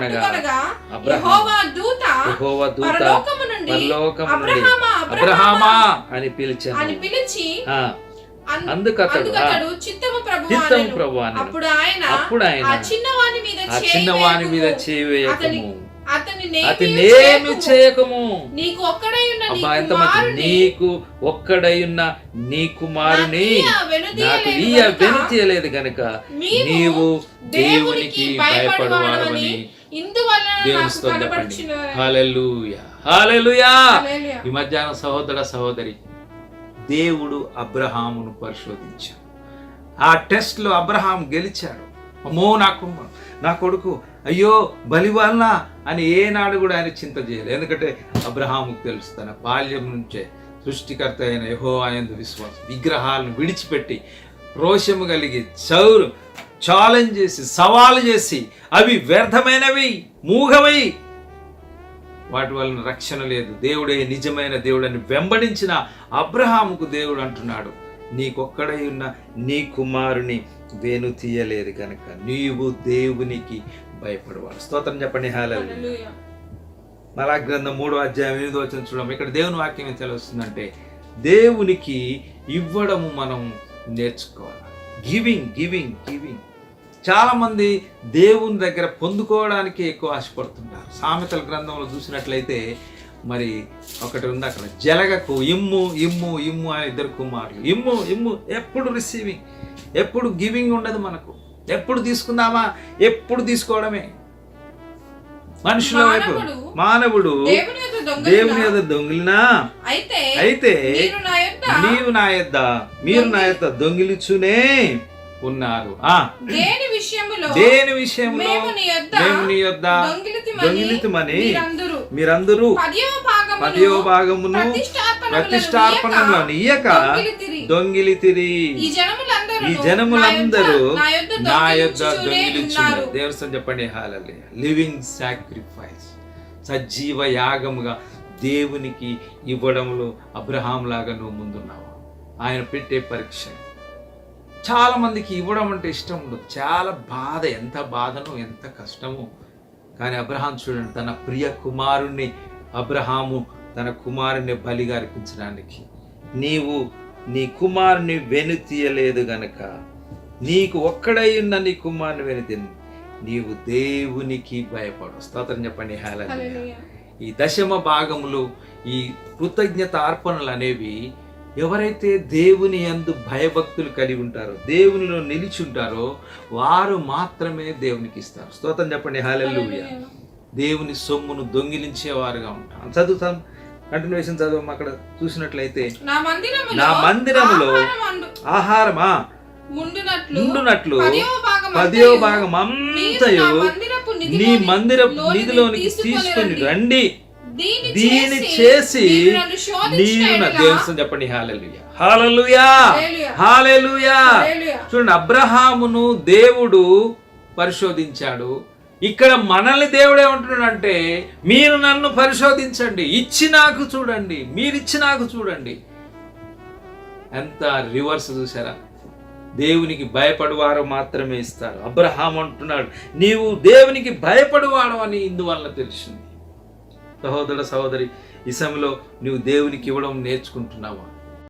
పట్టుకొనగా యెహోవా దూత పరలోకము నుండి అబ్రహామా అని పిలిచాను పిలిచి అన్- ఆ, అందుకతడు చిత్తము ప్రభు. అప్పుడు ఆయన అప్పుడు ఆయన ఆ చిన్నవాని మీద ఆ చేయి చిన్నవాని మీద వేయకుము. చేయవేయకము అతని అతని అతి నేమి నేమి చేయకుము. నీకు ఒక్కడై ఉన్న నీకు ఒక్కడైయున్న నీ కుమారుని నాకు గనుక వెనుతీయలేదు గనుక నీవు దేవునికి హల్లెలూయా. ఈ మధ్యాహ్నం సహోదర సహోదరి దేవుడు అబ్రహామును పరిశోధించాడు. ఆ టెస్ట్లో అబ్రహాం గెలిచాడు. అమ్మో నా కుమారు నా కొడుకు అయ్యో బలివల్ల అని ఏనాడు కూడా ఆయన చింత చేయలేదు. ఎందుకంటే అబ్రహాముకు తెలుసు తన బాల్యం నుంచే సృష్టికర్త అయిన యహో ఆయన విశ్వాసం విగ్రహాలను విడిచిపెట్టి రోషము కలిగి చౌరు ఛాలెంజ్ చేసి సవాలు చేసి అవి వ్యర్థమైనవి మూఘమై వాటి వలన రక్షణ లేదు. దేవుడే నిజమైన దేవుడని వెంబడించిన అబ్రహాముకు దేవుడు అంటున్నాడు నీకొక్కడై ఉన్న నీ కుమారుని వేణు తీయలేదు కనుక నీవు దేవునికి భయపడవాడు స్తోత్రం చెప్పండి. హాలలు. మలా గ్రంథం మూడో అధ్యాయం ఎనిమిదో వచ్చిన చూడడం. ఇక్కడ దేవుని వాక్యం ఏం తెలుస్తుందంటే దేవునికి ఇవ్వడము మనం నేర్చుకోవాలి? గివింగ్ గివింగ్ గివింగ్ చాలా మంది దేవుని దగ్గర పొందుకోవడానికి ఎక్కువ ఆశపడుతుంటారు. సామెతల గ్రంథంలో చూసినట్లయితే మరి ఒకటి ఉంది అక్కడ జలగకు ఇమ్ము ఇమ్ము ఇమ్ము అని ఇద్దరు కుమారులు. ఇమ్ము ఇమ్ము ఎప్పుడు రిసీవింగ్ ఎప్పుడు గివింగ్ ఉండదు మనకు. ఎప్పుడు తీసుకుందామా? ఎప్పుడు తీసుకోవడమే. మనుషుల వైపు. మానవుడు దేవుని యొక్క దొంగిలినా? అయితే అయితే మీరు నా యొద్ద నీవు నా యొద్ద మీరు నా యొక్క దొంగిలిచునే ఉన్నారు. ఆ. దేని విషయములో? దేని విషయంలో మేము నీ యొద్ద దొంగిలితిమని మీరందరూ. పదియో భాగమును ప్రతిష్టార్పణంలో ఇయ్యక దొంగిలితిరి. ఈ జనములందరూ ఈ జనములందరూ నా యొక్క దొంగిలించున్నారు. దేవస్థానం చెప్పండి హాలలే లివింగ్ సాక్రిఫైస్ సజీవ యాగముగా దేవునికి ఇవ్వడంలో అబ్రహాం లాగా నువ్వు ముందున్నావు? ఆయన పెట్టే పరీక్ష. చాలా మందికి ఇవ్వడం అంటే ఇష్టం ఉండదు. చాలా బాధ. ఎంత బాధను ఎంత కష్టము. కానీ అబ్రహాం చూడండి తన ప్రియ కుమారుణ్ణి అబ్రహాము తన కుమారుని బలిగా అర్పించడానికి. నీవు నీ కుమారుని వెనుతీయలేదు గనక నీకు ఒక్కడై ఉన్న నీ కుమారుని వెనుతి నీవు దేవునికి భయపడు స్తోత్రం చెప్పండి. హల్లెలూయా. ఈ దశమ భాగములు ఈ కృతజ్ఞత అర్పణలు అనేవి ఎవరైతే దేవుని యందు భయభక్తులు కలిగి ఉంటారో దేవునిలో నిలిచి ఉంటారో వారు మాత్రమే దేవునికి ఇస్తారు. స్తోత్రం చెప్పండి. హల్లెలూయా. దేవుని సొమ్మును దొంగిలించేవారుగా ఉంటాం చదువుతాం. కంటిన్యూషన్ చదువు అక్కడ చూసినట్లయితే. నా అందు- ఆహారమా? ఉండునట్లు పదియో అంతయు. భాగం అంతయు. నా మందిరపు లోనిని నిధిలోనికి తీసుకొని రండి. దీని చేసి నీవు నా దేవుని చెప్పండి. హాలెలుయా. హాలెలుయా. హాలెలుయా. చూడండి అబ్రహామును దేవుడు పరిశోధించాడు. ఇక్కడ మనల్ని దేవుడు ఏమంటున్నాడంటే మీరు నన్ను పరిశోధించండి ఇచ్చి నాకు చూడండి మీరిచ్చి నాకు చూడండి. ఎంత రివర్స్ చూసారా దేవునికి భయపడువారు మాత్రమే ఇస్తారు. అబ్రహాం అంటున్నాడు నీవు దేవునికి భయపడువాడు అని ఇందువల్ల తెలిసింది. సహోదర సహోదరి ఈ సమయంలో నువ్వు దేవునికి ఇవ్వడం నేర్చుకుంటున్నావా?